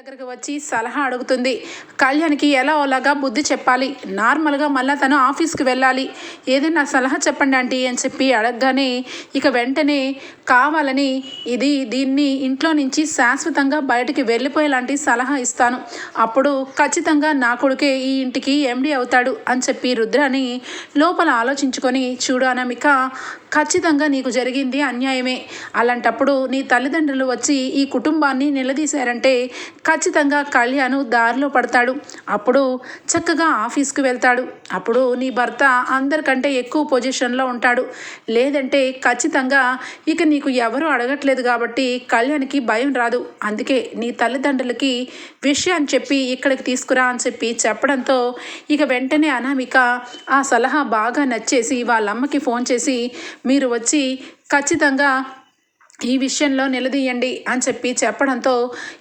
దగ్గరికి వచ్చి సలహా అడుగుతుంది. కళ్యాణ్కి ఎలా ఓలాగా బుద్ధి చెప్పాలి? నార్మల్గా మళ్ళీ తను ఆఫీస్కి వెళ్ళాలి. ఏదైనా సలహా చెప్పండి ఆంటీ అని చెప్పి అడగగానే ఇక వెంటనే కావాలని ఇది దీన్ని ఇంట్లో నుంచి శాశ్వతంగా బయటికి వెళ్ళిపోయేలాంటి సలహా ఇస్తాను. అప్పుడు ఖచ్చితంగా నా కొడుకే ఈ ఇంటికి ఎండి అవుతాడు అని చెప్పి రుద్రాని లోపల ఆలోచించుకొని చూడు అనమిక ఖచ్చితంగా నీకు జరిగింది అన్యాయమే. అలాంటప్పుడు నీ తల్లిదండ్రులు వచ్చి ఈ కుటుంబాన్ని నిలదీశారంటే ఖచ్చితంగా కళ్యాణ్ దారిలో పడతాడు. అప్పుడు చక్కగా ఆఫీస్కి వెళ్తాడు. అప్పుడు నీ భర్త అందరికంటే ఎక్కువ పొజిషన్లో ఉంటాడు. లేదంటే ఖచ్చితంగా ఇక నీకు ఎవరు అడగట్లేదు కాబట్టి కళ్యాణ్కి భయం రాదు. అందుకే నీ తల్లిదండ్రులకి విషయాన్ని చెప్పి ఇక్కడికి తీసుకురా అని చెప్పి చెప్పడంతో ఇక వెంటనే అనామిక ఆ సలహా బాగా నచ్చేసి వాళ్ళ అమ్మకి ఫోన్ చేసి మీరు వచ్చి ఖచ్చితంగా ఈ విషయంలో నిలదీయండి అని చెప్పి చెప్పడంతో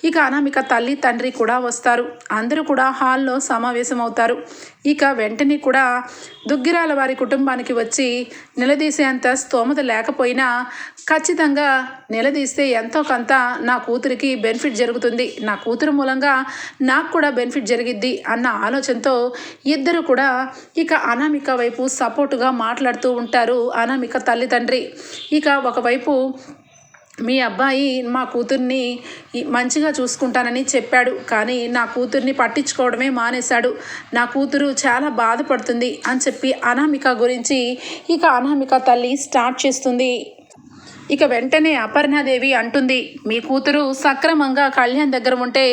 ఇక అనామిక తల్లి తండ్రి కూడా వస్తారు. అందరూ కూడా హాల్లో సమావేశమవుతారు. ఇక వెంటనే కూడా దుగ్గిరాల వారి కుటుంబానికి వచ్చి నిలదీసేంత స్తోమత లేకపోయినా ఖచ్చితంగా నిలదీస్తే ఎంతో కొంత నా కూతురికి బెనిఫిట్ జరుగుతుంది. నా కూతురు మూలంగా నాకు కూడా బెనిఫిట్ జరిగిద్ది అన్న ఆలోచనతో ఇద్దరు కూడా ఇక అనామిక వైపు సపోర్టుగా మాట్లాడుతూ ఉంటారు అనామిక తల్లి తండ్రి. ఇక ఒకవైపు మీ అబ్బాయి మా కూతుర్ని మంచిగా చూసుకుంటానని చెప్పాడు. కానీ నా కూతుర్ని పట్టించుకోవడమే మానేశాడు. నా కూతురు చాలా బాధపడుతుంది అని చెప్పి అనామిక గురించి ఇక అనామిక తల్లి స్టార్ట్ చేస్తుంది. ఇక వెంటనే అపర్ణాదేవి అంటుంది మీ కూతురు సక్రమంగా కళ్యాణ్ దగ్గర ఉంటే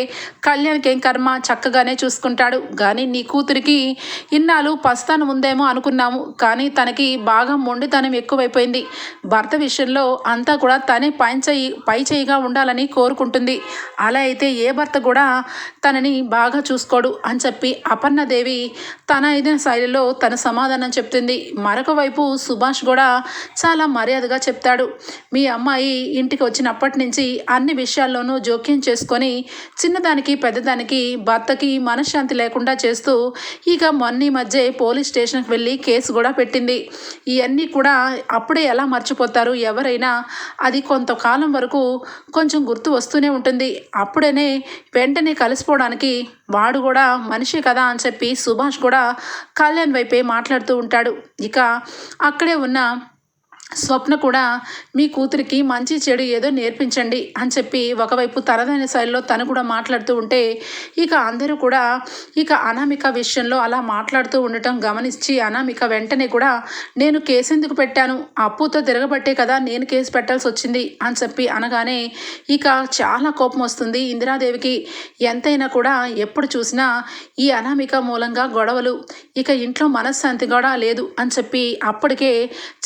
కళ్యాణ్కి ఏం కర్మ? చక్కగానే చూసుకుంటాడు. కానీ నీ కూతురికి ఇన్నాళ్ళు పస్తాను ఉందేమో అనుకున్నాము. కానీ తనకి బాగా మొండితనం ఎక్కువైపోయింది. భర్త విషయంలో అంతా కూడా తనే పై చేయి పై చేయిగా ఉండాలని కోరుకుంటుంది. అలా అయితే ఏ భర్త కూడా తనని బాగా చూసుకోడు అని చెప్పి అపర్ణదేవి తన అయిన శైలిలో తన సమాధానం చెప్తుంది. మరొక వైపు సుభాష్ కూడా చాలా మర్యాదగా చెప్తాడు. మీ అమ్మాయి ఇంటికి వచ్చినప్పటి నుంచి అన్ని విషయాల్లోనూ జోక్యం చేసుకొని చిన్నదానికి పెద్దదానికి భర్తకి మనశ్శాంతి లేకుండా చేస్తూ ఇక మొన్న మధ్య పోలీస్ స్టేషన్కి వెళ్ళి కేసు కూడా పెట్టింది. ఇవన్నీ కూడా అప్పుడే ఎలా మర్చిపోతారు? ఎవరైనా అది కొంతకాలం వరకు కొంచెం గుర్తు వస్తూనే ఉంటుంది. అప్పుడనే వెంటనే కలిసిపోవడానికి వాడు కూడా మనిషి కదా అని చెప్పి సుభాష్ కూడా కళ్యాణ్ వైపే మాట్లాడుతూ ఉంటాడు. ఇక అక్కడే ఉన్న స్వప్న కూడా మీ కూతురికి మంచి చెడు ఏదో నేర్పించండి అని చెప్పి ఒకవైపు తనదైన శైలిలో తను కూడా మాట్లాడుతూ ఉంటే ఇక అందరూ కూడా ఇక అనామిక విషయంలో అలా మాట్లాడుతూ ఉండటం గమనించి అనామిక వెంటనే కూడా నేను కేసు ఎందుకు పెట్టాను? అప్పుతో తిరగబట్టే కదా నేను కేసు పెట్టాల్సి వచ్చింది అని చెప్పి అనగానే ఇక చాలా కోపం వస్తుంది ఇందిరాదేవికి. ఎంతైనా కూడా ఎప్పుడు చూసినా ఈ అనామిక మూలంగా గొడవలు ఇక ఇంట్లో మనశ్శాంతి కూడా లేదు అని చెప్పి అప్పటికే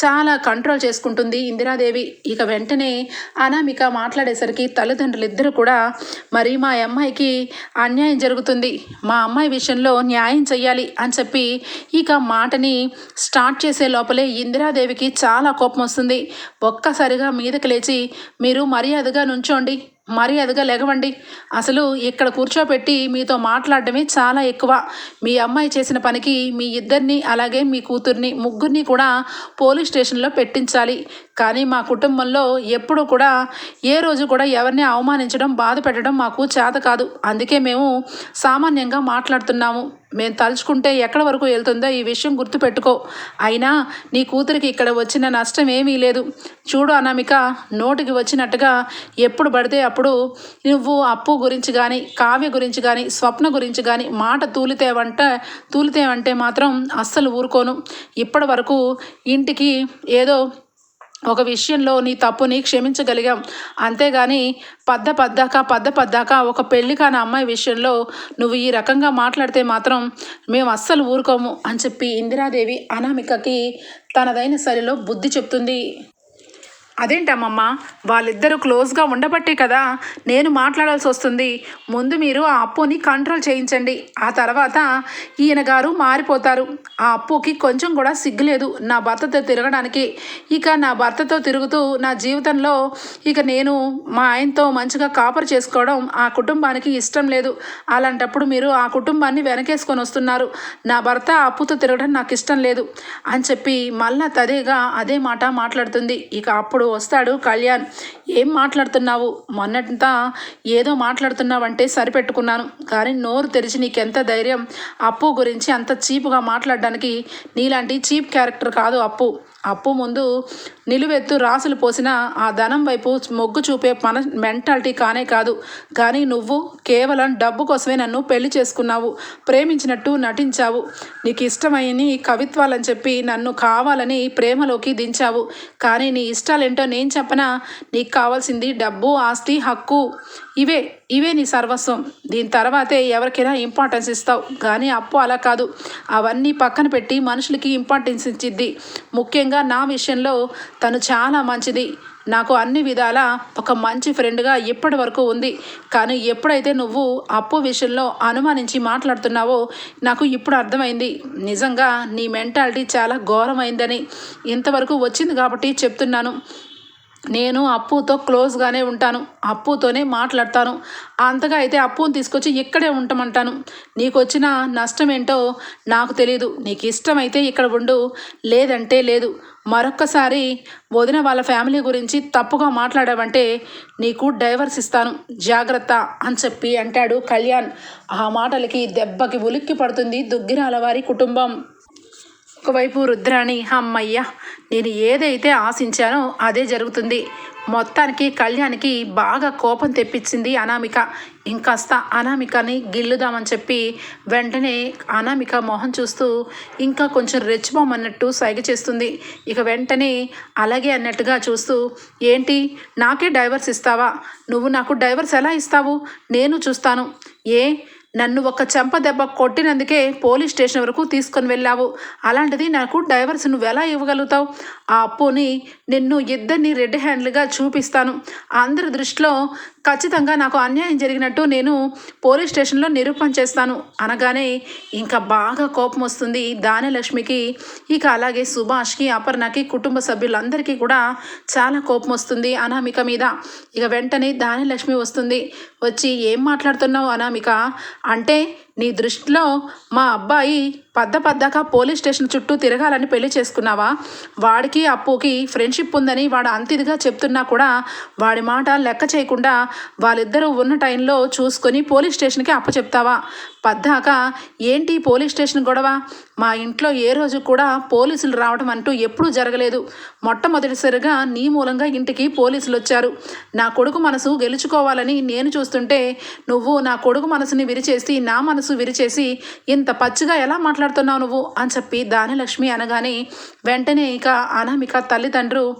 చాలా కంట్రోల్ చేసుకుంటుంది ఇందిరాదేవి. ఇక వెంటనే అనామిక మాట్లాడేసరికి తల్లిదండ్రులు ఇద్దరు కూడా మరి మా అమ్మాయికి అన్యాయం జరుగుతుంది. మా అమ్మాయి విషయంలో న్యాయం చెయ్యాలి అని చెప్పి ఇక మాటని స్టార్ట్ చేసే లోపలే ఇందిరాదేవికి చాలా కోపం వస్తుంది. ఒక్కసారిగా మీదకి లేచి మీరు మర్యాదగా నుంచోండి. మర్యాదగా లెగవండి అసలు ఇక్కడ కూర్చోపెట్టి మీతో మాట్లాడడమే చాలా ఎక్కువ. మీ అమ్మాయి చేసిన పనికి మీ ఇద్దరిని అలాగే మీ కూతుర్ని ముగ్గురిని కూడా పోలీస్ స్టేషన్లో పెట్టించాలి. కానీ మా కుటుంబంలో ఎప్పుడూ కూడా ఏ రోజు కూడా ఎవరిని అవమానించడం బాధ పెట్టడం మాకు చేత కాదు. అందుకే మేము సామాన్యంగా మాట్లాడుతున్నాము. మేము తలుచుకుంటే ఎక్కడ వరకు వెళ్తుందో ఈ విషయం గుర్తుపెట్టుకో. అయినా నీ కూతురికి ఇక్కడ వచ్చిన నష్టం ఏమీ లేదు. చూడు అనామిక నోటికి వచ్చినట్టుగా ఎప్పుడు పడితే అప్పుడు నువ్వు అప్పు గురించి కానీ కావ్య గురించి కానీ స్వప్న గురించి కానీ మాట తూలితేవంటే తూలితేవంటే మాత్రం అస్సలు ఊరుకోను. ఇప్పటి వరకు ఇంటికి ఏదో ఒక విషయంలో నీ తప్పుని క్షమించగలిగాం. అంతేగాని పద్ద పద్దాక పద్ద పద్దాక ఒక పెళ్ళి కాని అమ్మాయి విషయంలో నువ్వు ఈ రకంగా మాట్లాడితే మాత్రం మేము అస్సలు ఊరుకోము అని చెప్పి ఇందిరాదేవి అనామికకి తనదైన శైలిలో బుద్ధి చెప్తుంది. అదేంటమ్మమ్మ? వాళ్ళిద్దరూ క్లోజ్గా ఉండబట్టే కదా నేను మాట్లాడాల్సి వస్తుంది. ముందు మీరు ఆ అప్పుని కంట్రోల్ చేయించండి. ఆ తర్వాత ఈయన గారు మారిపోతారు. ఆ అప్పుకి కొంచెం కూడా సిగ్గులేదు నా భర్తతో తిరగడానికి. ఇక నా భర్తతో తిరుగుతూ నా జీవితంలో ఇక నేను మా ఆయనతో మంచిగా కాపర్ చేసుకోవడం ఆ కుటుంబానికి ఇష్టం లేదు. అలాంటప్పుడు మీరు ఆ కుటుంబాన్ని వెనకేసుకొని వస్తున్నారు. నా భర్త ఆ అప్పుతో తిరగడం నాకు ఇష్టం లేదు. అని చెప్పి మళ్ళా తదేగా అదే మాట మాట్లాడుతుంది. ఇక అప్పుడు వస్తాడు. కళ్యాణ్ ఏం మాట్లాడుతున్నావు? మొన్నటంతా ఏదో మాట్లాడుతున్నావంటే సరిపెట్టుకున్నాను. కానీ నోరు తెరిచి నీకెంత ధైర్యం? అప్పు గురించి అంత చీపుగా మాట్లాడడానికి నీలాంటి చీప్ క్యారెక్టర్ కాదు అప్పు. అప్పు ముందు నిలువెత్తు రాసులు పోసిన ఆ ధనం వైపు మొగ్గు చూపే మన మెంటాలిటీ కానే కాదు. కానీ నువ్వు కేవలం డబ్బు కోసమే నన్ను పెళ్ళి చేసుకున్నావు ప్రేమించినట్టు నటించావు. నీకు ఇష్టమైన కవిత్వాలని చెప్పి నన్ను కావాలని ప్రేమలోకి దించావు. కానీ నీ ఇష్టాలేంటో నేను చెప్పనా? నీకు కావాల్సింది డబ్బు ఆస్తి హక్కు ఇవే. ఇవే నీ సర్వస్వం. దీని తర్వాతే ఎవరికైనా ఇంపార్టెన్స్ ఇస్తావు. కానీ అప్పు అలా కాదు. అవన్నీ పక్కన పెట్టి మనుషులకి ఇంపార్టెన్స్ ఇచ్చిద్ది. ముఖ్యంగా నా విషయంలో తను చాలా మంచిది. నాకు అన్ని విధాల ఒక మంచి ఫ్రెండ్గా ఇప్పటి వరకు ఉంది. కానీ ఎప్పుడైతే నువ్వు అప్పు విషయంలో అనుమానించి మాట్లాడుతున్నావో నాకు ఇప్పుడు అర్థమైంది. నిజంగా నీ మెంటాలిటీ చాలా ఘోరమైందని. ఇంతవరకు వచ్చింది కాబట్టి చెప్తున్నాను. నేను అప్పుతో క్లోజ్గానే ఉంటాను అప్పుతోనే మాట్లాడతాను. అంతగా అయితే అప్పును తీసుకొచ్చి ఇక్కడే ఉండమంటాను. నీకు వచ్చిన నష్టం ఏంటో నాకు తెలియదు నీకు ఇష్టమైతే ఇక్కడ ఉండు లేదంటే లేదు. మరొక్కసారి వదిన వాళ్ళ ఫ్యామిలీ గురించి తప్పుగా మాట్లాడావంటే నీకు డైవర్స్ ఇస్తాను. జాగ్రత్త అని చెప్పి అంటాడు కళ్యాణ్. ఆ మాటలకి దెబ్బకి ఉలిక్కి పడుతుంది దుగ్గిరాల వారి కుటుంబం. ఒకవైపు రుద్రాణి అమ్మయ్య నేను ఏదైతే ఆశించానో అదే జరుగుతుంది. మొత్తానికి కళ్యాణ్కి బాగా కోపం తెప్పించింది అనామిక. ఇంకాస్త అనామికని గిల్లుదామని చెప్పి వెంటనే అనామిక మొహం చూస్తూ ఇంకా కొంచెం రెచ్చిపోమన్నట్టు సైగ చేస్తుంది. ఇక వెంటనే అలాగే అన్నట్టుగా చూస్తూ ఏంటి నాకే డైవర్స్ ఇస్తావా? నువ్వు నాకు డైవర్స్ ఎలా ఇస్తావు? నేను చూస్తాను. ఏ నన్ను ఒక చెంప దెబ్బ కొట్టినందుకే పోలీస్ స్టేషన్ వరకు తీసుకొని వెళ్ళావు. అలాంటిది నాకు డైవర్స్ నువ్వు ఎలా ఇవ్వగలుగుతావు? ఆ అప్పుని నిన్ను ఇద్దరిని రెడ్ హ్యాండ్లుగా చూపిస్తాను. అందరి దృష్టిలో ఖచ్చితంగా నాకు అన్యాయం జరిగినట్టు నేను పోలీస్ స్టేషన్లో నిరూపణ చేస్తాను. అనగానే ఇంకా బాగా కోపం వస్తుంది దానలక్ష్మికి ఇక అలాగే సుభాష్కి అపర్ణకి కుటుంబ సభ్యులందరికీ కూడా చాలా కోపం వస్తుంది అనామిక మీద. ఇక వెంటనే దానలక్ష్మి వస్తుంది. వచ్చి ఏం మాట్లాడుతున్నావు అనామిక? అంటే నీ దృష్టిలో మా అబ్బాయి పద్ద పద్దాక పోలీస్ స్టేషన్ చుట్టూ తిరగాలని పెళ్ళి చేసుకున్నావా? వాడికి అప్పుకి ఫ్రెండ్షిప్ ఉందని వాడు అంతిదిగా చెప్తున్నా కూడా వాడి మాట లెక్క చేయకుండా వాళ్ళిద్దరూ ఉన్న టైంలో చూసుకొని పోలీస్ స్టేషన్కి అప్పచెప్తావా పద్దాక ఏంటి పోలీస్ స్టేషన్ గొడవ? మా ఇంట్లో ఏ రోజు కూడా పోలీసులు రావడం అంటూ ఎప్పుడూ జరగలేదు. మొట్టమొదటిసారిగా నీ మూలంగా ఇంటికి పోలీసులు వచ్చారు. నా కొడుకు మనసు గెలుచుకోవాలని నేను చూస్తుంటే నువ్వు నా కొడుకు మనసుని విరిచేసి నా మనసు విరిచేసి ఇంత పచ్చిగా ఎలా మాట్లాడుతున్నావు నువ్వు? అని చెప్పి దానిలక్ష్మి అనగానే వెంటనే ఇక అనామిక తల్లిదండ్రులు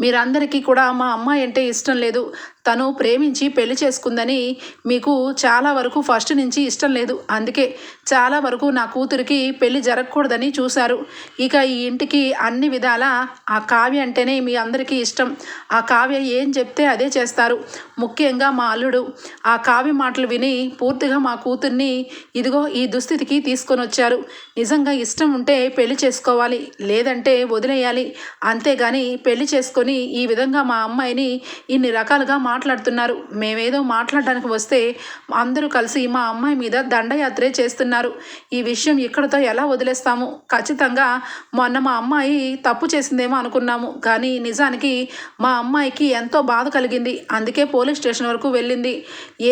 మీరందరికీ కూడా మా అమ్మాయి అంటే ఇష్టం లేదు. తను ప్రేమించి పెళ్ళి చేసుకుందని మీకు చాలా వరకు ఫస్ట్ నుంచి ఇష్టం లేదు. అందుకే చాలా వరకు నా కూతురికి పెళ్ళి జరగకూడదని చూశారు. ఇక ఈ ఇంటికి అన్ని విధాల ఆ కావ్య అంటేనే మీ అందరికీ ఇష్టం. ఆ కావ్య ఏం చెప్తే అదే చేస్తారు. ముఖ్యంగా మా అల్లుడు. ఆ కావ్య మాటలు విని పూర్తిగా మా కూతుర్ని ఇదిగో ఈ దుస్థితికి తీసుకొని వచ్చారు నిజంగా ఇష్టం ఉంటే పెళ్ళి చేసుకోవాలి లేదంటే వదిలేయాలి. అంతేగాని పెళ్ళి చేసుకొని ఈ విధంగా మా అమ్మాయిని ఇన్ని రకాలుగా మా మాట్లాడుతున్నారు. మేమేదో మాట్లాడడానికి వస్తే అందరూ కలిసి మా అమ్మాయి మీద దండయాత్రే చేస్తున్నారు. ఈ విషయం ఇక్కడతో ఎలా వదిలేస్తాము? ఖచ్చితంగా మొన్న మా అమ్మాయి తప్పు చేసిందేమో అనుకున్నాము. కానీ నిజానికి మా అమ్మాయికి ఎంతో బాధ కలిగింది. అందుకే పోలీస్ స్టేషన్ వరకు వెళ్ళింది.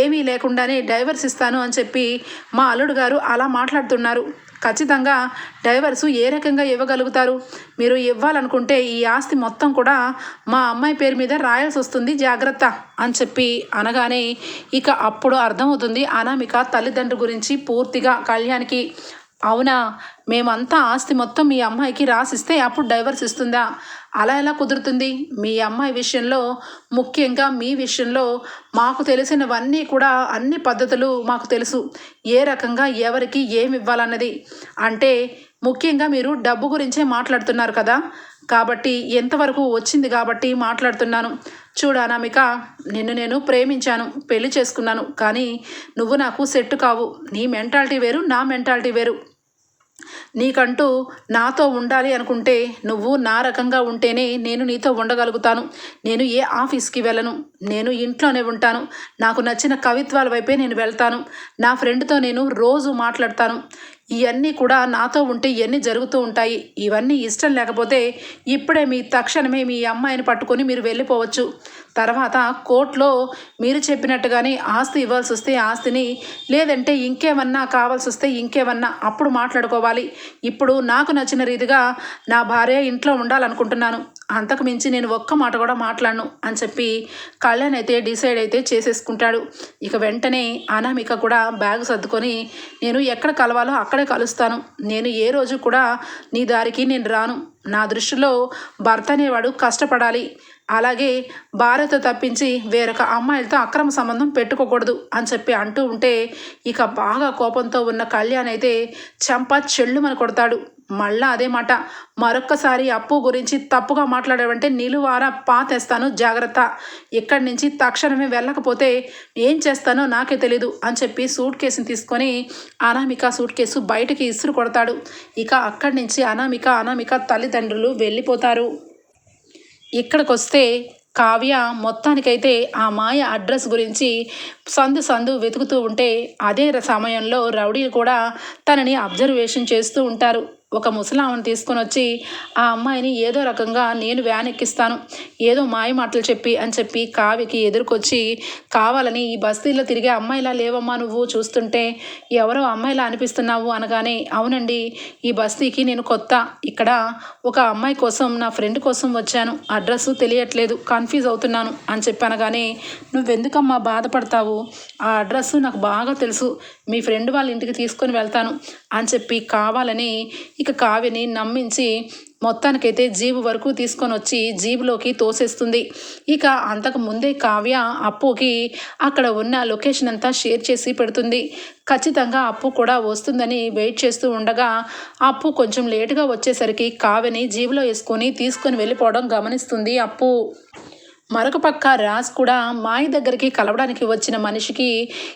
ఏమీ లేకుండానే డైవర్స్ ఇస్తాను అని చెప్పి మా అల్లుడు గారు అలా మాట్లాడుతున్నారు. ఖచ్చితంగా డైవర్సు ఏ రకంగా ఇవ్వగలుగుతారు? మీరు ఇవ్వాలనుకుంటే ఈ ఆస్తి మొత్తం కూడా మా అమ్మాయి పేరు మీద రాయాల్సి వస్తుంది. జాగ్రత్త అని చెప్పి అనగానే ఇక అప్పుడు అర్థమవుతుంది. అనామిక తల్లిదండ్రుల గురించి పూర్తిగా కళ్యాణ్కి అవునా? మేమంతా ఆస్తి మొత్తం మీ అమ్మాయికి రాసిస్తే అప్పుడు డైవర్స్ ఇస్తుందా? అలా ఎలా కుదురుతుంది? మీ అమ్మాయి విషయంలో ముఖ్యంగా మీ విషయంలో మాకు తెలిసినవన్నీ కూడా అన్ని పద్ధతులు మాకు తెలుసు. ఏ రకంగా ఎవరికి ఏమి ఇవ్వాలన్నది. అంటే ముఖ్యంగా మీరు డబ్బు గురించే మాట్లాడుతున్నారు కదా. కాబట్టి ఎంతవరకు వచ్చింది కాబట్టి మాట్లాడుతున్నాను. చూడు అనామిక నిన్ను నేను ప్రేమించాను పెళ్ళి చేసుకున్నాను. కానీ నువ్వు నాకు సెట్ కావు. నీ మెంటాలిటీ వేరు నా మెంటాలిటీ వేరు. నీకంటూ నాతో ఉండాలి అనుకుంటే నువ్వు నా రకంగా ఉంటేనే నేను నీతో ఉండగలుగుతాను. నేను ఏ ఆఫీస్కి వెళ్ళను. నేను ఇంట్లోనే ఉంటాను. నాకు నచ్చిన కవిత్వాల వైపే నేను వెళ్తాను. నా ఫ్రెండ్తో నేను రోజు మాట్లాడతాను. ఇవన్నీ కూడా నాతో ఉంటే ఇవన్నీ జరుగుతూ ఉంటాయి? ఇవన్నీ ఇష్టం లేకపోతే ఇప్పుడే మీ తక్షణమే మీ అమ్మాయిని పట్టుకొని మీరు వెళ్ళిపోవచ్చు. తర్వాత కోర్టులో మీరు చెప్పినట్టుగానే ఆస్తి ఇవ్వాల్సి వస్తే ఆస్తిని లేదంటే ఇంకేమన్నా కావాల్సి వస్తే ఇంకేమన్నా అప్పుడు మాట్లాడుకోవాలి. ఇప్పుడు నాకు నచ్చిన రీతిగా నా భార్య ఇంట్లో ఉండాలనుకుంటున్నాను. అంతకు మించి నేను ఒక్క మాట కూడా మాట్లాడను అని చెప్పి కళ్యాణ్ అయితే డిసైడ్ అయితే చేసేసుకుంటాడు. ఇక వెంటనే అనామిక కూడా బ్యాగ్ సర్దుకొని నేను ఎక్కడ కలవాలో అక్కడే కలుస్తాను. నేను ఏ రోజు కూడా నీ దారికి నేను రాను. నా దృష్టిలో భర్త అనేవాడు కష్టపడాలి. అలాగే భార్యతో తప్పించి వేరొక అమ్మాయిలతో అక్రమ సంబంధం పెట్టుకోకూడదు అని చెప్పి అంటూ ఉంటే ఇక బాగా కోపంతో ఉన్న కళ్యాణ్ అయితే చెంప చెల్లుమని కొడతాడు. మళ్ళా అదే మాట. మరొక్కసారి అప్పు గురించి తప్పుగా మాట్లాడావంటే నిలువార పాతేస్తాను జాగ్రత్త. ఇక్కడి నుంచి తక్షణమే వెళ్ళకపోతే ఏం చేస్తానో నాకే తెలీదు అని చెప్పి సూట్ కేసుని తీసుకొని అనామిక సూట్ కేసు బయటకి ఇసురు కొడతాడు. ఇక అక్కడి నుంచి అనామిక అనామిక తల్లిదండ్రులు వెళ్ళిపోతారు. ఇక్కడికి వస్తే కావ్య మొత్తానికైతే ఆ మాయ అడ్రస్ గురించి సందు సందు వెతుకుతూ ఉంటే అదే సమయంలో రౌడీలు కూడా తనని అబ్జర్వేషన్ చేస్తూ ఉంటారు. ఒక ముసలామని తీసుకొని వచ్చి ఆ అమ్మాయిని ఏదో రకంగా నేను వ్యాన్ ఎక్కిస్తాను ఏదో మాయ మాటలు చెప్పి అని చెప్పి కావ్యకి ఎదుర్కొచ్చి కావాలని ఈ బస్తీలో తిరిగే అమ్మాయిలా లేవమ్మా నువ్వు చూస్తుంటే ఎవరో అమ్మాయిలా అనిపిస్తున్నావు అనగానే అవునండి ఈ బస్తీకి నేను కొత్త. ఇక్కడ ఒక అమ్మాయి కోసం నా ఫ్రెండ్ కోసం వచ్చాను. అడ్రస్ తెలియట్లేదు కన్ఫ్యూజ్ అవుతున్నాను అని చెప్పి అనగానే నువ్వెందుకమ్మా బాధపడతావు? ఆ అడ్రస్ నాకు బాగా తెలుసు. మీ ఫ్రెండ్ వాళ్ళ ఇంటికి తీసుకొని వెళ్తాను అని చెప్పి కావాలని ఇక కావ్యని నమ్మించి మొత్తానికైతే జీబు వరకు తీసుకొని వచ్చి జీబులోకి తోసేస్తుంది. ఇక అంతకు ముందే కావ్య అప్పుకి అక్కడ ఉన్న లొకేషన్ అంతా షేర్ చేసి పెడుతుంది. ఖచ్చితంగా అప్పు కూడా వస్తుందని వెయిట్ చేస్తూ ఉండగా అప్పు కొంచెం లేటుగా వచ్చేసరికి కావ్యని జీబులో వేసుకొని తీసుకొని వెళ్ళిపోవడం గమనిస్తుంది అప్పు. మరొక పక్క రాజ్ కూడా మాయ దగ్గరికి కలవడానికి వచ్చిన మనిషికి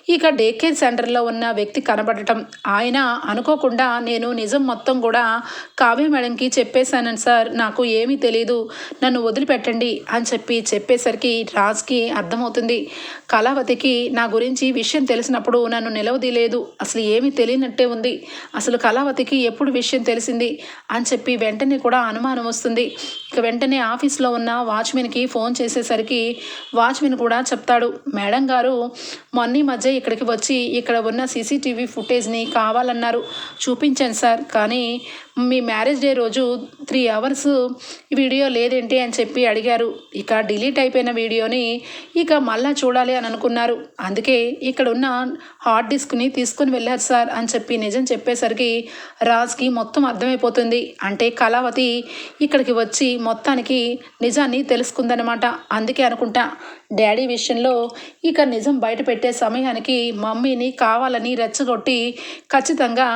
ఇక డేకేజ్ సెంటర్లో ఉన్న వ్యక్తి కనబడటం. ఆయన అనుకోకుండా నేను నిజం మొత్తం కూడా కావ్య మేడంకి చెప్పేశాను సార్ నాకు ఏమీ తెలియదు నన్ను వదిలిపెట్టండి అని చెప్పి చెప్పేసరికి రాజ్కి అర్థమవుతుంది. కళావతికి నా గురించి విషయం తెలిసినప్పుడు నన్ను నిలవదీలేదు అసలు ఏమీ తెలియనట్టే ఉంది. అసలు కళావతికి ఎప్పుడు విషయం తెలిసింది అని చెప్పి వెంటనే కూడా అనుమానం వస్తుంది. ఇక వెంటనే ఆఫీస్లో ఉన్న వాచ్మెన్కి ఫోన్ వచ్చేసరికి వాచ్మెన్ కూడా చెప్తాడు మేడం గారు మొన్న ఈ మధ్య ఇక్కడికి వచ్చి ఇక్కడ ఉన్న సీసీటీవీ ఫుటేజ్ని కావాలన్నారు. చూపించాను సార్ కానీ మీ మ్యారేజ్ డే రోజు త్రీ అవర్స్ వీడియో లేదేంటి అని చెప్పి అడిగారు. ఇక డిలీట్ అయిపోయిన వీడియోని ఇక మళ్ళా చూడాలి అని అనుకున్నారు. అందుకే ఇక్కడ ఉన్న హార్డ్ డిస్క్ని తీసుకుని వెళ్ళారు సార్ అని చెప్పి నిజం చెప్పేసరికి రాజ్కి మొత్తం అర్థమైపోతుంది. అంటే కళావతి ఇక్కడికి వచ్చి మొత్తానికి నిజాన్ని తెలుసుకుందనమాట అందుకే అనుకుంటా డాడీ విషయంలో ఇక నిజం బయట పెట్టే సమయానికి మమ్మీని కావాలని రెచ్చగొట్టి ఖచ్చితంగా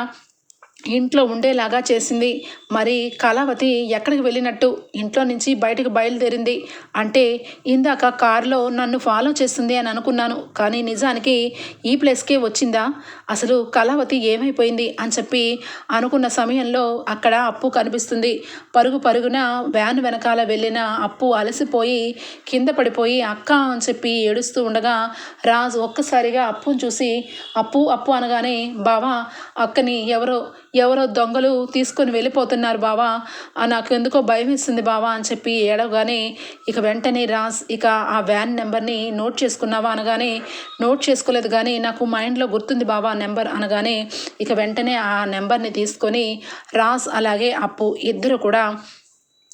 ఇంట్లో ఉండేలాగా చేసింది. మరి కళావతి ఎక్కడికి వెళ్ళినట్టు? ఇంట్లో నుంచి బయటకు బయలుదేరింది. అంటే ఇందాక కారులో నన్ను ఫాలో చేస్తుంది అని అనుకున్నాను. కానీ నిజానికి ఈ ప్లేస్కే వచ్చిందా? అసలు కళావతి ఏమైపోయింది అని చెప్పి అనుకున్న సమయంలో అక్కడ అప్పు కనిపిస్తుంది. పరుగు పరుగున వ్యాన్ వెనకాల వెళ్ళిన అప్పు అలసిపోయి కింద పడిపోయి అక్క అని చెప్పి ఏడుస్తూ ఉండగా రాజు ఒక్కసారిగా అప్పును చూసి అప్పు అప్పు అనగానే బావా అక్కని ఎవరో ఎవరో దొంగలు తీసుకొని వెళ్ళిపోతున్నారు బావా. నాకు ఎందుకో భయం ఇస్తుంది బావా అని చెప్పి ఏడవగానే ఇక వెంటనే రాస్ ఇక ఆ వ్యాన్ నెంబర్ని నోట్ చేసుకున్నావా అనగానే నోట్ చేసుకోలేదు కానీ నాకు మైండ్లో గుర్తుంది బావా నెంబర్ అనగానే ఇక వెంటనే ఆ నెంబర్ని తీసుకొని రాస్ అలాగే అప్పు ఇద్దరు కూడా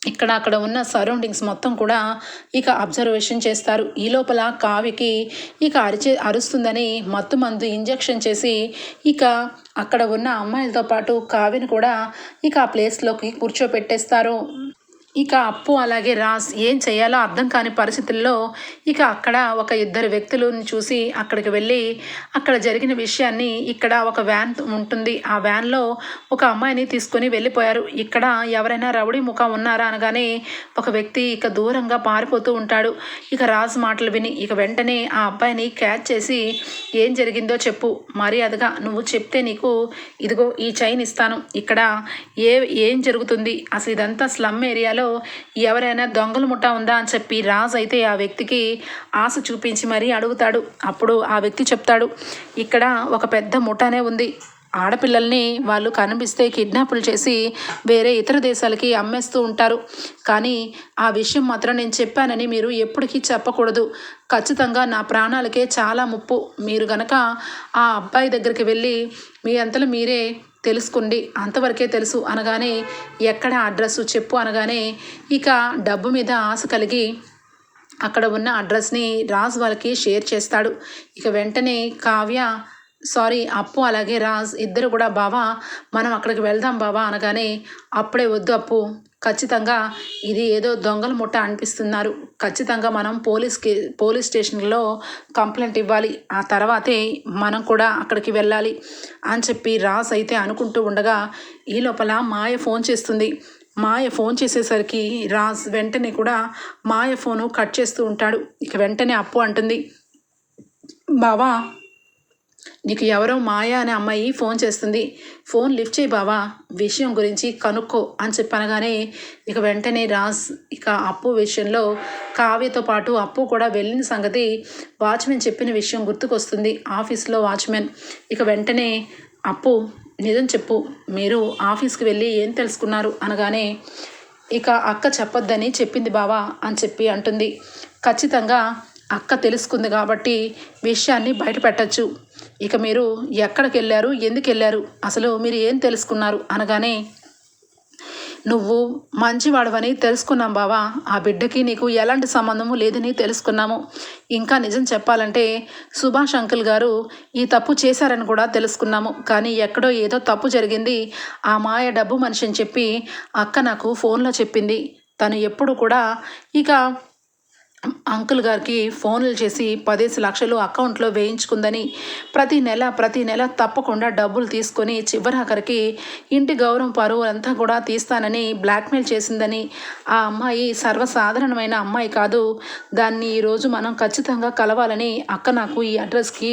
ఇక్కడ అక్కడ ఉన్న సరౌండింగ్స్ మొత్తం కూడా ఇక అబ్జర్వేషన్ చేస్తారు. ఈ లోపల కావికి ఇక అరిచే అరుస్తుందని మత్తు మందు ఇంజెక్షన్ చేసి ఇక అక్కడ ఉన్న అమ్మాయిలతో పాటు కావిని కూడా ఇక ఆ ప్లేస్లోకి కూర్చోపెట్టేస్తారు. ఇక అప్పు అలాగే రాస్ ఏం చేయాలో అర్థం కాని పరిస్థితుల్లో ఇక అక్కడ ఒక ఇద్దరు వ్యక్తులను చూసి అక్కడికి వెళ్ళి అక్కడ జరిగిన విషయాన్ని ఇక్కడ ఒక వ్యాన్ ఉంటుంది. ఆ వ్యాన్లో ఒక అమ్మాయిని తీసుకొని వెళ్ళిపోయారు. ఇక్కడ ఎవరైనా రౌడీ ముఖం ఉన్నారా అనగానే ఒక వ్యక్తి ఇక దూరంగా పారిపోతూ ఉంటాడు. ఇక రాజ్ మాటలు విని ఇక వెంటనే ఆ అబ్బాయిని క్యాచ్ చేసి ఏం జరిగిందో చెప్పు. మర్యాదగా నువ్వు చెప్తే నీకు ఇదిగో ఈ చైన్ ఇస్తాను. ఇక్కడ ఏ ఏం జరుగుతుంది? అసలు ఇదంతా స్లమ్ ఏరియాలో ఎవరైనా దొంగల ముఠా ఉందా అని చెప్పి రాజ్ అయితే ఆ వ్యక్తికి ఆశ చూపించి మరీ అడుగుతాడు. అప్పుడు ఆ వ్యక్తి చెప్తాడు ఇక్కడ ఒక పెద్ద ముఠానే ఉంది. ఆడపిల్లల్ని వాళ్ళు కనిపిస్తే కిడ్నాపులు చేసి వేరే ఇతర దేశాలకి అమ్మేస్తూ ఉంటారు. కానీ ఆ విషయం మాత్రం నేను చెప్పానని మీరు ఎప్పటికీ చెప్పకూడదు. ఖచ్చితంగా నా ప్రాణాలకే చాలా ముప్పు. మీరు గనక ఆ అబ్బాయి దగ్గరికి వెళ్ళి మీ అంతలో మీరే తెలుసుకోండి అంతవరకే తెలుసు అనగానే ఎక్కడ అడ్రస్ చెప్పు అనగానే ఇక డబ్బు మీద ఆశ కలిగి అక్కడ ఉన్న అడ్రస్ని రాజ్ వాళ్ళకి షేర్ చేస్తాడు. ఇక వెంటనే కావ్య సారీ అప్పు అలాగే రాజ్ ఇద్దరు కూడా బావా మనం అక్కడికి వెళ్దాం బావా అనగానే అప్పుడే వద్దు అప్పు. ఖచ్చితంగా ఇది ఏదో దొంగల ముట్ట అనిపిస్తున్నారు. ఖచ్చితంగా మనం పోలీస్కి పోలీస్ స్టేషన్లో కంప్లైంట్ ఇవ్వాలి. ఆ తర్వాతే మనం కూడా అక్కడికి వెళ్ళాలి అని చెప్పి రాజ్ అయితే అనుకుంటూ ఉండగా ఈ లోపల మాయ ఫోన్ చేస్తుంది. మాయ ఫోన్ చేసేసరికి రాజ్ వెంటనే కూడా మాయ ఫోను కట్ చేస్తూ ఉంటాడు. ఇక వెంటనే అప్పు అంటుంది. బావా నీకు ఎవరో మాయ అనే అమ్మాయి ఫోన్ చేస్తుంది. ఫోన్ లిఫ్ట్ చేయి బావా విషయం గురించి కనుక్కో అని చెప్పనగానే ఇక వెంటనే రాజ్ ఇక అప్పు విషయంలో కావ్యతో పాటు అప్పు కూడా వెళ్ళిన సంగతి వాచ్మెన్ చెప్పిన విషయం గుర్తుకొస్తుంది. ఆఫీస్లో వాచ్మెన్ ఇక వెంటనే అప్పు నిజం చెప్పు మీరు ఆఫీస్కి వెళ్ళి ఏం తెలుసుకున్నారు అనగానే ఇక అక్క చెప్పొద్దని చెప్పింది బావా అని చెప్పి అంటుంది. ఖచ్చితంగా అక్క తెలుసుకుంది కాబట్టి విషయాన్ని బయట పెట్టచ్చు ఇక మీరు ఎక్కడికి వెళ్ళారు ఎందుకు వెళ్ళారు అసలు మీరు ఏం తెలుసుకున్నారు? అనగానే నువ్వు మంచివాడవని తెలుసుకున్నాం బావా. ఆ బిడ్డకి నీకు ఎలాంటి సంబంధము లేదని తెలుసుకున్నాము. ఇంకా నిజం చెప్పాలంటే సుభాష్ అంకుల్ గారు ఈ తప్పు చేశారని కూడా తెలుసుకున్నాము. కానీ ఎక్కడో ఏదో తప్పు జరిగింది. ఆ మాయ డబ్బు మనిషి అని చెప్పి అక్క నాకు ఫోన్లో చెప్పింది. తను ఎప్పుడు కూడా ఇక అంకుల్ గారికి ఫోన్లు చేసి పదేసి లక్షలు అకౌంట్లో వేయించుకుందని ప్రతి నెల ప్రతి నెల తప్పకుండా డబ్బులు తీసుకొని చివరాఖరికి ఇంటి గౌరవం పరువు అంతా కూడా తీస్తానని బ్లాక్మెయిల్ చేసిందని ఆ అమ్మాయి సర్వసాధారణమైన అమ్మాయి కాదు. దాన్ని ఈరోజు మనం ఖచ్చితంగా కలవాలని అక్క నాకు ఈ అడ్రస్కి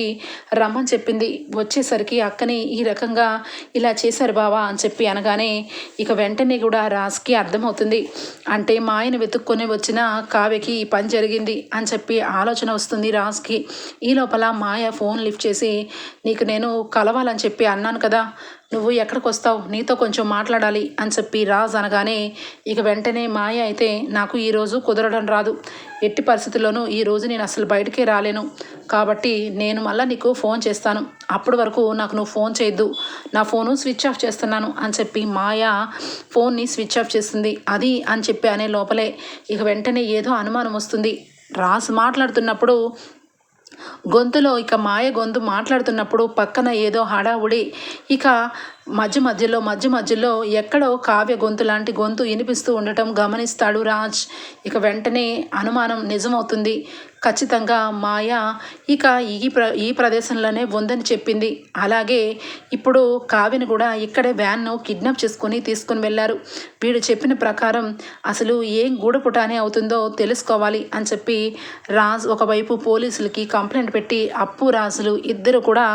రమ్మని చెప్పింది. వచ్చేసరికి అక్కని ఈ రకంగా ఇలా చేశారు బావా అని చెప్పి అనగానే ఇక వెంటనే కూడా రాజ్కి అర్థమవుతుంది. అంటే మా ఆయన వెతుక్కొని వచ్చిన కావ్యకి ఈ పని జరిగింది అని చెప్పి ఆలోచన వస్తుంది రాజ్కి. ఈ లోపల మాయ ఫోన్ లిఫ్ట్ చేసి నీకు నేను కలవాలని చెప్పి అన్నాను కదా నువ్వు ఎక్కడికి వస్తావు నీతో కొంచెం మాట్లాడాలి అని చెప్పి రాజ్ అనగానే ఇక వెంటనే మాయ అయితే నాకు ఈరోజు కుదరడం రాదు. ఎట్టి పరిస్థితుల్లోనూ ఈ రోజు నేను అసలు బయటికే రాలేను. కాబట్టి నేను మళ్ళీ నీకు ఫోన్ చేస్తాను. అప్పటి వరకు నాకు నువ్వు ఫోన్ చేయొద్దు. నా ఫోను స్విచ్ ఆఫ్ చేస్తున్నాను అని చెప్పి మాయ ఫోన్ని స్విచ్ ఆఫ్ చేస్తుంది. అది అని చెప్పి అనే లోపలే ఇక వెంటనే ఏదో అనుమానం వస్తుంది. రాజ్ మాట్లాడుతున్నప్పుడు గొంతులో ఇక మాయ గొంతు మాట్లాడుతున్నప్పుడు పక్కన ఏదో హడావుడి. ఇక మధ్య మధ్యలో మధ్య మధ్యలో ఎక్కడో కావ్య గొంతు లాంటి గొంతు వినిపిస్తూ ఉండటం గమనిస్తాడు రాజ్. ఇక వెంటనే అనుమానం నిజమవుతుంది. ఖచ్చితంగా మాయ ఇక ఈ ప్ర ఈ ప్రదేశంలోనే ఉందని చెప్పింది. అలాగే ఇప్పుడు కావిని కూడా ఇక్కడే వ్యాన్ను కిడ్నాప్ చేసుకొని తీసుకుని వెళ్ళారు. వీడు చెప్పిన ప్రకారం అసలు ఏం గూడపుటానే అవుతుందో తెలుసుకోవాలి అని చెప్పి రాజ్ ఒకవైపు పోలీసులకి కంప్లైంట్ పెట్టి అప్పు రాజులు ఇద్దరు కూడా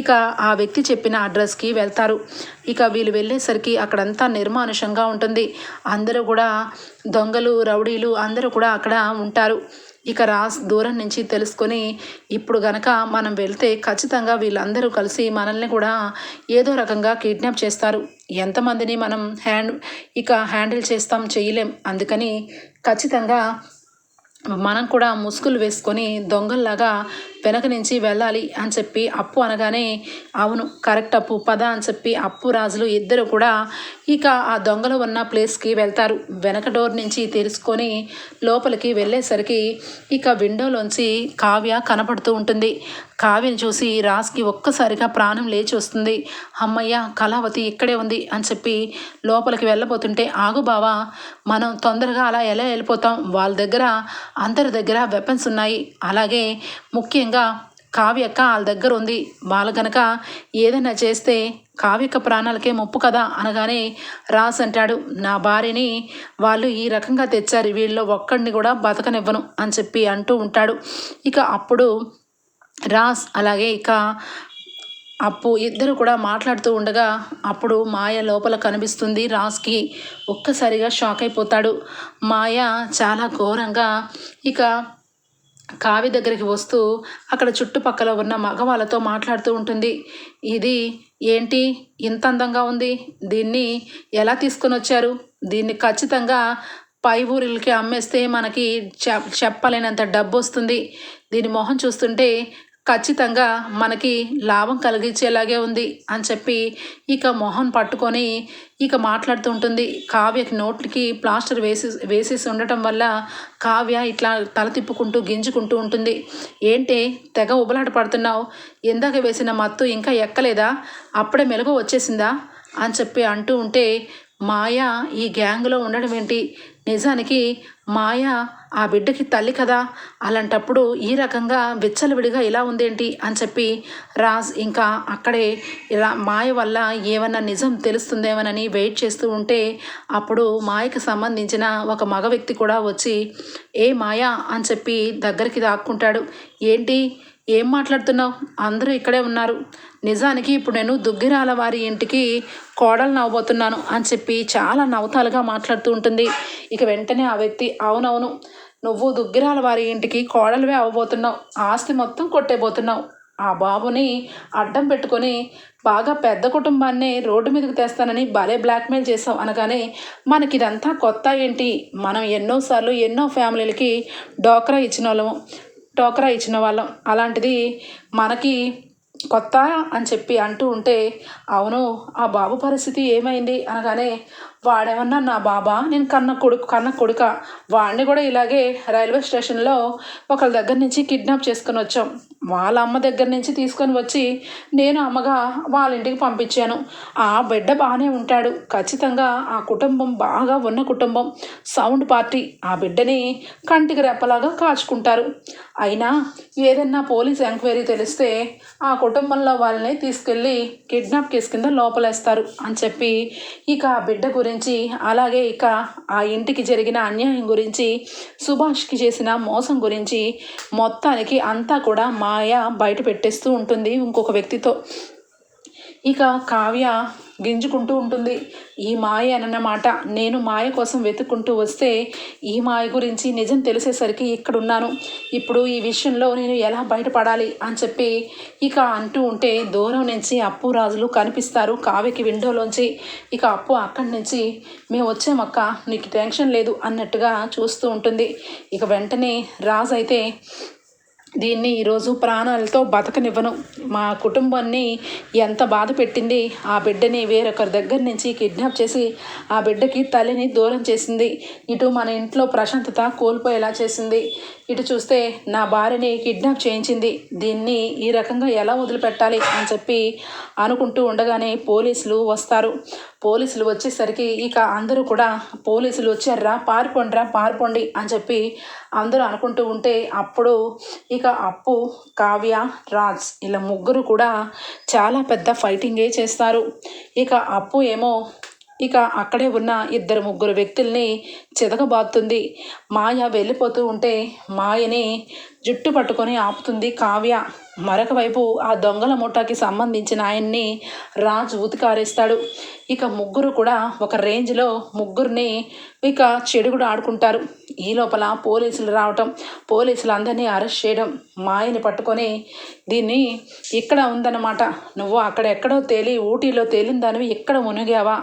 ఇక ఆ వ్యక్తి చెప్పిన అడ్రస్కి వెళ్తారు. ఇక వీళ్ళు వెళ్ళేసరికి అక్కడంతా నిర్మానుషంగా ఉంటుంది. అందరూ కూడా దొంగలు రౌడీలు అందరూ కూడా అక్కడ ఉంటారు. ఇక రాస్ దూరం నుంచి తెలుసుకొని ఇప్పుడు గనక మనం వెళ్తే ఖచ్చితంగా వీళ్ళందరూ కలిసి మనల్ని కూడా ఏదో రకంగా కిడ్నాప్ చేస్తారు. ఎంతమందిని మనం హ్యాండ్ ఇక హ్యాండిల్ చేస్తాం చేయలేం. అందుకని ఖచ్చితంగా మనం కూడా ముసుగులు వేసుకొని దొంగల్లాగా వెనక నుంచి వెళ్ళాలి అని చెప్పి అప్పు అనగానే అవును కరెక్ట్ అప్పు పద అని చెప్పి అప్పు రాజులు ఇద్దరు కూడా ఇక ఆ దొంగలు ఉన్న ప్లేస్కి వెళ్తారు. వెనక డోర్ నుంచి తెలుసుకొని లోపలికి వెళ్ళేసరికి ఇక విండోలోంచి కావ్య కనపడుతూ ఉంటుంది. కావ్యని చూసి రాజ్కి ఒక్కసారిగా ప్రాణం లేచి వస్తుంది. అమ్మయ్య కళావతి ఇక్కడే ఉంది అని చెప్పి లోపలికి వెళ్ళబోతుంటే ఆగు బావా మనం తొందరగా అలా ఎలా వెళ్ళిపోతాం? వాళ్ళ దగ్గర అందరి దగ్గర వెపన్స్ ఉన్నాయి. అలాగే ముఖ్యంగా కావ్యక్క వాళ్ళ దగ్గర ఉంది. వాళ్ళు కనుక ఏదైనా చేస్తే కావ్యక్క ప్రాణాలకే ముప్పు కదా అనగానే రాస్ అంటాడు నా భార్యని వాళ్ళు ఈ రకంగా తెచ్చారు. వీళ్ళలో ఒక్కడిని కూడా బతకనివ్వను అని చెప్పి అంటూ ఉంటాడు. ఇక అప్పుడు రాస్ అలాగే ఇక అప్పు ఇద్దరు కూడా మాట్లాడుతూ ఉండగా అప్పుడు మాయ లోపల కనిపిస్తుంది. రాస్కి ఒక్కసారిగా షాక్ అయిపోతాడు. మాయ చాలా ఘోరంగా ఇక కావి దగ్గరికి వస్తూ అక్కడ చుట్టుపక్కల ఉన్న మగవాళ్ళతో మాట్లాడుతూ ఉంటుంది. ఇది ఏంటి? ఇంత అందంగా ఉంది. దీన్ని ఎలా తీసుకొని వచ్చారు? దీన్ని ఖచ్చితంగా పై ఊరిలకి అమ్మేస్తే మనకి చెప్ చెప్పలేనంత డబ్బు వస్తుంది. దీని మొహం చూస్తుంటే ఖచ్చితంగా మనకి లాభం కలిగించేలాగే ఉంది అని చెప్పి ఇక మొహం పట్టుకొని ఇక మాట్లాడుతూ ఉంటుంది. కావ్య నోట్లకి ప్లాస్టర్ వేసి వేసేసి ఉండటం వల్ల కావ్య ఇట్లా తల తిప్పుకుంటూ గింజుకుంటూ ఉంటుంది. ఏంటి తెగ ఉబలాట పడుతున్నావు? ఇందాక వేసిన మత్తు ఇంకా ఎక్కలేదా? అప్పుడే మెలుగు వచ్చేసిందా? అని చెప్పి అంటూ ఉంటే మాయ ఈ గ్యాంగ్లో ఉండడం ఏంటి? నిజానికి మాయ ఆ బిడ్డకి తల్లి కదా. అలాంటప్పుడు ఈ రకంగా విచ్చలవిడిగా ఇలా ఉందేంటి అని చెప్పి రాజ్ ఇంకా అక్కడే ఇలా మాయ వల్ల ఏమన్నా నిజం తెలుస్తుందేమోనని వెయిట్ చేస్తూ ఉంటే అప్పుడు మాయకి సంబంధించిన ఒక మగ వ్యక్తి కూడా వచ్చి ఏ మాయ? అని చెప్పి దగ్గరికి దాక్కుంటాడు. ఏంటి? ఏం మాట్లాడుతున్నావు? అందరూ ఇక్కడే ఉన్నారు. నిజానికి ఇప్పుడు నేను దుగ్గిరాల వారి ఇంటికి కోడలు నవ్వబోతున్నాను అని చెప్పి చాలా నవతాలుగా మాట్లాడుతూ ఉంటుంది. ఇక వెంటనే ఆ వ్యక్తి అవునవును నువ్వు దుగ్గిరాల వారి ఇంటికి కోడలువే అవ్వబోతున్నావు. ఆస్తి మొత్తం కొట్టేబోతున్నావు. ఆ బాబుని అడ్డం పెట్టుకొని బాగా పెద్ద కుటుంబాన్ని రోడ్డు మీదకు తెస్తానని భలే బ్లాక్మెయిల్ చేసావు అనగానే మనకి ఇదంతా కొత్త ఏంటి? మనం ఎన్నోసార్లు ఎన్నో ఫ్యామిలీలకి డోక్రా ఇచ్చిన వాళ్ళము టోకరా ఇచ్చిన వాళ్ళం. అలాంటిది మనకి కొత్త అని చెప్పి అంటూ ఉంటే అవును ఆ బాబు పరిస్థితి ఏమైంది అనగానే వాడేమన్నా నా బాబా? నేను కన్న కొడుకు కన్న కొడుక. వాడిని కూడా ఇలాగే రైల్వే స్టేషన్లో ఒకళ్ళ దగ్గర నుంచి కిడ్నాప్ చేసుకొని వచ్చాం. వాళ్ళ అమ్మ దగ్గర నుంచి తీసుకొని వచ్చి నేను అమ్మగా వాళ్ళ ఇంటికి పంపించాను. ఆ బిడ్డ బాగానే ఉంటాడు. ఖచ్చితంగా ఆ కుటుంబం బాగా ఉన్న కుటుంబం. Sound party. ఆ బిడ్డని కంటికి రెప్పలాగా కాచుకుంటారు. అయినా ఏదన్నా పోలీస్ ఎంక్వైరీ తెలిస్తే ఆ కుటుంబంలో వాళ్ళని తీసుకెళ్ళి కిడ్నాప్ కేసు కింద లోపలేస్తారు అని చెప్పి ఇక ఆ బిడ్డ గురించి అలాగే ఇక ఆ ఇంటికి జరిగిన అన్యాయం గురించి సుభాష్కి చేసిన మోసం గురించి మొత్తానికి అంతా కూడా మా మాయ బయట పెట్టేస్తూ ఉంటుంది ఇంకొక వ్యక్తితో. ఇక కావ్య గింజుకుంటూ ఉంటుంది. ఈ మాయ అన్నమాట నేను మాయ కోసం వెతుక్కుంటూ వస్తే ఈ మాయ గురించి నిజం తెలిసేసరికి ఇక్కడున్నాను. ఇప్పుడు ఈ విషయంలో నేను ఎలా బయటపడాలి అని చెప్పి ఇక అంటూ ఉంటే దూరం నుంచి అప్పు రాజులు కనిపిస్తారు కావ్యకి విండోలోంచి. ఇక అప్పు అక్కడి నుంచి మేము వచ్చామక్క నీకు టెన్షన్ లేదు అన్నట్టుగా చూస్తూ ఉంటుంది. ఇక వెంటనే రాజు అయితే దీన్ని ఈరోజు ప్రాణాలతో బతకనివ్వను. మా కుటుంబాన్ని ఎంత బాధ పెట్టింది ఆ బిడ్డని వేరొకరి దగ్గర నుంచి కిడ్నాప్ చేసి ఆ బిడ్డకి తల్లిని దూరం చేసింది. ఇటు మన ఇంట్లో ప్రశాంతత కోల్పోయేలా చేసింది. ఇటు చూస్తే నా భార్యని కిడ్నాప్ చేయించింది. దీన్ని ఈ రకంగా ఎలా వదిలిపెట్టాలి అని చెప్పి అనుకుంటూ ఉండగానే పోలీసులు వస్తారు. పోలీసులు వచ్చేసరికి ఇక అందరూ కూడా పోలీసులు వచ్చారా? పారిపోండిరా పారిపోండి అని చెప్పి అందరూ అనుకుంటూ ఉంటే అప్పుడు ఇక అప్పు కావ్య రాజ్ ఇలా ముగ్గురు కూడా చాలా పెద్ద ఫైటింగే చేస్తారు. ఇక అప్పు ఏమో ఇక అక్కడే ఉన్న ఇద్దరు ముగ్గురు వ్యక్తుల్ని చెదకబాతుంది మాయ వెళ్ళిపోతూ ఉంటే మాయని జుట్టు పట్టుకొని ఆపుతుంది కావ్య. మరొక వైపు ఆ దొంగల ముఠాకి సంబంధించిన ఆయన్ని రాజు ఉతికారేస్తాడు. ఇక ముగ్గురు కూడా ఒక రేంజ్లో ముగ్గురిని ఇక చెడుగుడు ఆడుకుంటారు. ఈ లోపల పోలీసులు రావటం పోలీసులు అందరినీ అరెస్ట్ చేయడం మాయని పట్టుకొని దీన్ని ఇక్కడ ఉందన్నమాట. నువ్వు అక్కడెక్కడో తేలి ఊటీలో తేలిన దానివి ఇక్కడ మునిగావా?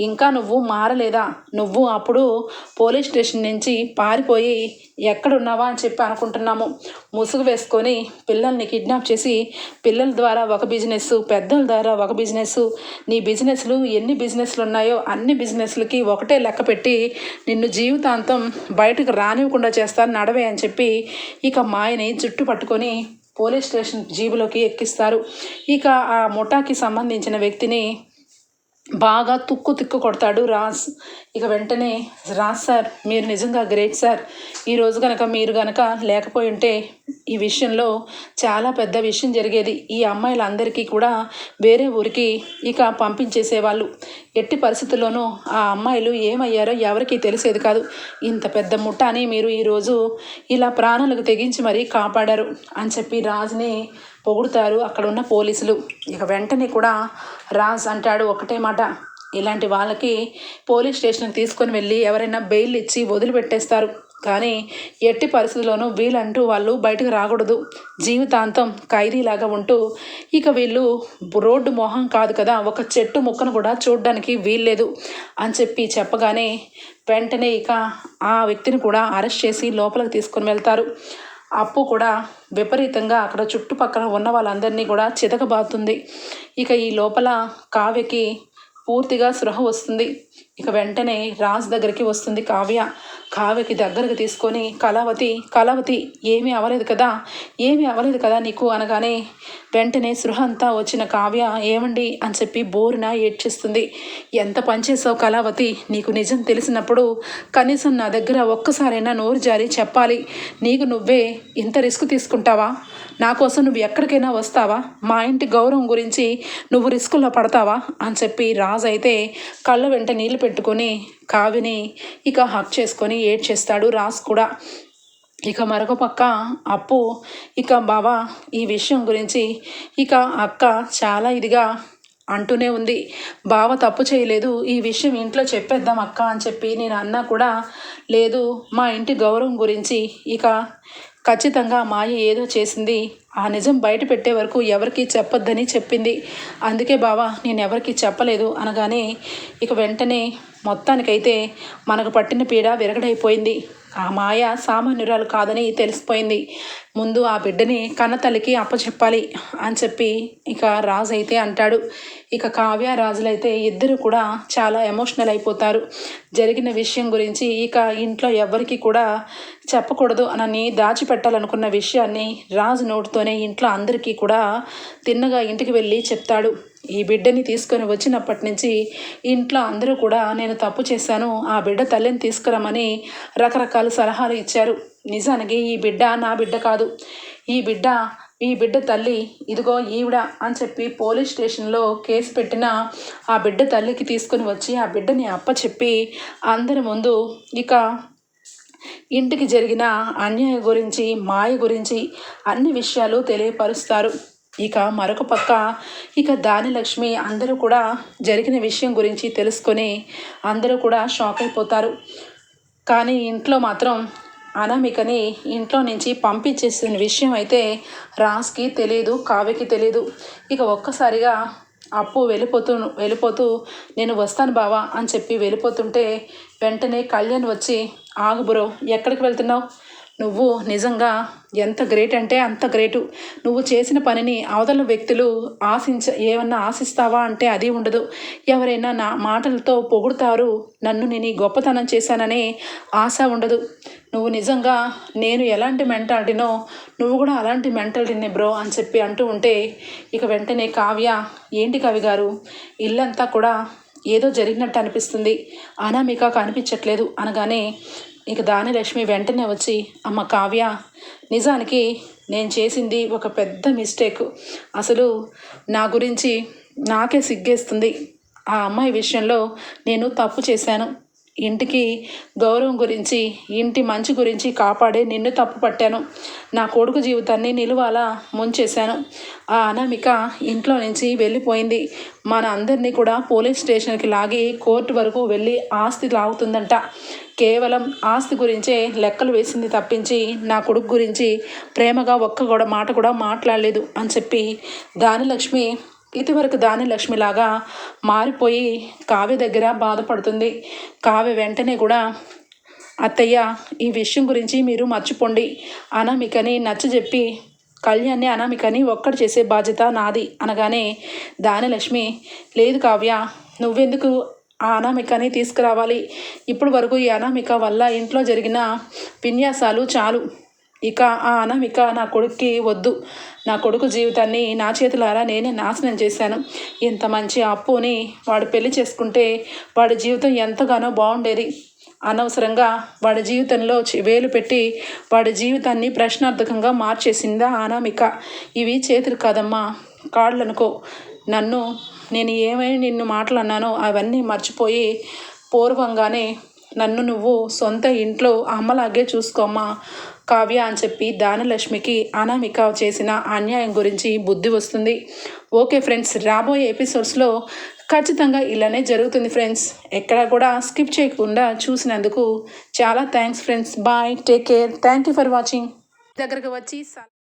ఇంకా నువ్వు మారలేదా? నువ్వు అప్పుడు పోలీస్ స్టేషన్ నుంచి పారిపోయి ఎక్కడున్నావా అని చెప్పి అనుకుంటున్నాము. ముసుగు వేసుకొని పిల్లల్ని కిడ్నాప్ చేసి పిల్లల ద్వారా ఒక బిజినెస్ పెద్దల ద్వారా ఒక బిజినెస్ నీ బిజినెస్లు ఎన్ని బిజినెస్లు ఉన్నాయో అన్ని బిజినెస్లకి ఒకటే లెక్క పెట్టి నిన్ను జీవితాంతం బయటకు రానివ్వకుండా చేస్తాను నడవే అని చెప్పి ఇక మాయని జుట్టు పట్టుకొని పోలీస్ స్టేషన్ జీబులోకి ఎక్కిస్తారు. ఇక ఆ ముఠాకి సంబంధించిన వ్యక్తిని బాగా తుక్కు తిక్కు కొడతాడు రాజ్ ఇక వెంటనే రాజ్ సార్ మీరు నిజంగా గ్రేట్ సార్. ఈరోజు కనుక మీరు కనుక లేకపోయి ఉంటే ఈ విషయంలో చాలా పెద్ద విషయం జరిగేది. ఈ అమ్మాయిలందరికీ కూడా వేరే ఊరికి ఇక పంపించేసేవాళ్ళు. ఎట్టి పరిస్థితుల్లోనూ ఆ అమ్మాయిలు ఏమయ్యారో ఎవరికీ తెలిసేది కాదు. ఇంత పెద్ద ముఠాని మీరు ఈరోజు ఇలా ప్రాణాలకు తెగించి మరీ కాపాడారు అని చెప్పి రాజుని పొగుడుతారు. అక్కడ ఉన్న పోలీసులు. ఇక వెంటనే కూడా రాజ్ అంటాడు ఒకటే మాట. ఇలాంటి వాళ్ళకి పోలీస్ స్టేషన్కి తీసుకొని వెళ్ళి ఎవరైనా బెయిల్ ఇచ్చి వదిలిపెట్టేస్తారు. కానీ ఎట్టి పరిస్థితుల్లోనూ వీళ్ళంటూ వాళ్ళు బయటకు రాకూడదు. జీవితాంతం ఖైదీలాగా ఉంటూ ఇక వీళ్ళు రోడ్డు మొహం కాదు కదా ఒక చెట్టు ముక్కను కూడా చూడడానికి వీల్లేదు అని చెప్పి చెప్పగానే వెంటనే ఇక ఆ వ్యక్తిని కూడా అరెస్ట్ చేసి లోపలికి తీసుకొని వెళ్తారు. అప్పు కూడా విపరీతంగా అక్కడ చుట్టుపక్కల ఉన్న వాళ్ళందరినీ కూడా చితకబాతుంది ఇక ఈ లోపల కావ్యకి పూర్తిగా స్పృహ వస్తుంది. ఇక వెంటనే రాజ్ దగ్గరికి వస్తుంది కావ్య. కావ్యకి దగ్గరకు తీసుకొని కళావతి కళావతి ఏమీ అవ్వలేదు కదా? ఏమీ అవ్వలేదు కదా నీకు? అనగానే వెంటనే సృహ అంతా వచ్చిన కావ్య ఏమండి? అని చెప్పి బోరున ఏడ్చిస్తుంది. ఎంత పనిచేసావు కళావతి? నీకు నిజం తెలిసినప్పుడు కనీసం నా దగ్గర ఒక్కసారైనా నోరు జారి చెప్పాలి. నీకు నువ్వే ఇంత రిస్క్ తీసుకుంటావా? నా కోసం నువ్వు ఎక్కడికైనా వస్తావా? మా ఇంటి గౌరవం గురించి నువ్వు రిస్కుల్లో పడతావా? అని చెప్పి రాజు అయితే కళ్ళ వెంట నీళ్ళు పెట్టుకొని కావిని ఇక హక్ చేసుకొని ఏడ్చేస్తాడు రాస్ కూడా. ఇక మరొక పక్క అప్పు ఇక బావా ఈ విషయం గురించి ఇక అక్క చాలా ఇదిగా అంటూనే ఉంది. బావ తప్పు చేయలేదు ఈ విషయం ఇంట్లో చెప్పేద్దాం అక్క అని చెప్పి నేను అన్నా కూడా లేదు. మా ఇంటి గౌరవం గురించి ఇక ఖచ్చితంగా మాయ ఏదో చేసింది ఆ నిజం బయట పెట్టే వరకు ఎవరికి చెప్పొద్దని చెప్పింది. అందుకే బావా నేను ఎవరికి చెప్పలేదు అనగానే ఇక వెంటనే మొత్తానికైతే మనకు పట్టిన పీడ విరగడైపోయింది. ఆ మాయ సామాన్యురాలు కాదని తెలిసిపోయింది. ముందు ఆ బిడ్డని కన్నతల్లికి అప్పచెప్పాలి అని చెప్పి ఇక రాజు అయితే అంటాడు. ఇక కావ్య రాజులైతే ఇద్దరు కూడా చాలా ఎమోషనల్ అయిపోతారు. జరిగిన విషయం గురించి ఇక ఇంట్లో ఎవరికి కూడా చెప్పకూడదు అనని దాచిపెట్టాలనుకున్న విషయాన్ని రాజు నోటితోనే ఇంట్లో అందరికీ కూడా తిన్నగా ఇంటికి వెళ్ళి చెప్తాడు. ఈ బిడ్డని తీసుకొని వచ్చినప్పటి నుంచి ఇంట్లో అందరూ కూడా నేను తప్పు చేశాను ఆ బిడ్డ తల్లిని తీసుకురమని రకరకాల సలహాలు ఇచ్చారు. నిజానికి ఈ బిడ్డ నా బిడ్డ కాదు. ఈ బిడ్డ ఈ బిడ్డ తల్లి ఇదిగో ఈవిడ అని చెప్పి పోలీస్ స్టేషన్లో కేసు పెట్టిన ఆ బిడ్డ తల్లికి తీసుకొని వచ్చి ఆ బిడ్డని అప్పచెప్పి అందరి ముందు ఇక ఇంటికి జరిగిన అన్యాయం గురించి మాయ గురించి అన్ని విషయాలు తెలియపరుస్తారు. ఇక మరొక పక్క ఇక దానిలక్ష్మి అందరూ కూడా జరిగిన విషయం గురించి తెలుసుకొని అందరూ కూడా షాక్ అయిపోతారు. కానీ ఇంట్లో మాత్రం అనామికని ఇంట్లో నుంచి పంపించేసిన విషయం అయితే రాజ్కి తెలియదు కావ్యకి తెలియదు ఇక ఒక్కసారిగా అప్పు వెళ్ళిపోతూ వెళ్ళిపోతూ నేను వస్తాను బావా అని చెప్పి వెళ్ళిపోతుంటే వెంటనే కళ్యాణ్ వచ్చి ఆగు బ్రో ఎక్కడికి వెళ్తున్నావు? నువ్వు నిజంగా ఎంత గ్రేట్ అంటే అంత గ్రేటు. నువ్వు చేసిన పనిని అవతల వ్యక్తులు ఆశించ ఏమన్నా ఆశిస్తావా అంటే అది ఉండదు. ఎవరైనా నా మాటలతో పొగుడుతారు. నన్ను నేను గొప్పతనం చేశాననే ఆశ ఉండదు. నువ్వు నిజంగా నేను ఎలాంటి మెంటాలిటీనో నువ్వు కూడా అలాంటి మెంటాలిటీనే బ్రో అని చెప్పి అంటూ ఉంటే ఇక వెంటనే కావ్య ఏంటి కవి గారు? ఇల్లంతా కూడా ఏదో జరిగినట్టు అనిపిస్తుంది. అనామిక కనిపించట్లేదు అనగానే ఇక దానిలక్ష్మి వెంటనే వచ్చి అమ్మ కావ్య నిజానికి నేను చేసింది ఒక పెద్ద మిస్టేక్. అసలు నా గురించి నాకే సిగ్గేస్తుంది. ఆ అమ్మాయి విషయంలో నేను తప్పు చేశాను. ఇంటికి గౌరవం గురించి ఇంటి మంచి గురించి కాపాడే నిన్ను తప్పు పట్టాను. నా కొడుకు జీవితాన్ని నిలువాలా ముంచేశాను. ఆ అనామిక ఇంట్లో నుంచి వెళ్ళిపోయింది. మన అందరినీ కూడా పోలీస్ స్టేషన్కి లాగి కోర్టు వరకు వెళ్ళి ఆస్తి లాగుతుందంట. కేవలం ఆస్తి గురించే లెక్కలు వేసింది తప్పించి నా కొడుకు గురించి ప్రేమగా ఒక్క కూడా మాట కూడా మాట్లాడలేదు అని చెప్పి దానిలక్ష్మి ఇదివరకు దాని లక్ష్మిలాగా మారిపోయి కావ్య దగ్గర బాధపడుతుంది. కావ్య వెంటనే కూడా అత్తయ్య ఈ విషయం గురించి మీరు మర్చిపోండి. అనామికని నచ్చజెప్పి కళ్యాణ్ని అనామికని ఒక్కటి చేసే బాధ్యత నాది అనగానే దానిలక్ష్మి లేదు కావ్య నువ్వెందుకు ఆ అనామికని తీసుకురావాలి? ఇప్పుడు వరకు ఈ అనామిక వల్ల ఇంట్లో జరిగిన విన్యాసాలు చాలు. ఇక ఆ అనామిక నా కొడుక్కి వద్దు. నా కొడుకు జీవితాన్ని నా చేతులారా నేనే నాశనం చేశాను. ఇంత మంచి అప్పుని వాడు పెళ్ళి చేసుకుంటే వాడి జీవితం ఎంతగానో బాగుండేది. అనవసరంగా వాడి జీవితంలో వేలు పెట్టి వాడి జీవితాన్ని ప్రశ్నార్థకంగా మార్చేసిందా అనామిక. ఇవి చేతులు కాదమ్మా కాళ్ళు అనుకో నన్ను నేను ఏమైనా నిన్ను మాటలు అన్నానో అవన్నీ మర్చిపోయి పూర్వంగానే నన్ను నువ్వు సొంత ఇంట్లో అమ్మలాగే చూసుకోమ్మా కావ్య అని చెప్పి దానలక్ష్మికి అనామిక చేసిన అన్యాయం గురించి బుద్ధి వస్తుంది. ఓకే ఫ్రెండ్స్ రాబోయే ఎపిసోడ్స్లో ఖచ్చితంగా ఇలానే జరుగుతుంది ఫ్రెండ్స్. ఎక్కడ కూడా స్కిప్ చేయకుండా చూసినందుకు చాలా thanks friends. Bye take care. Thank you for watching. దగ్గరకు వచ్చి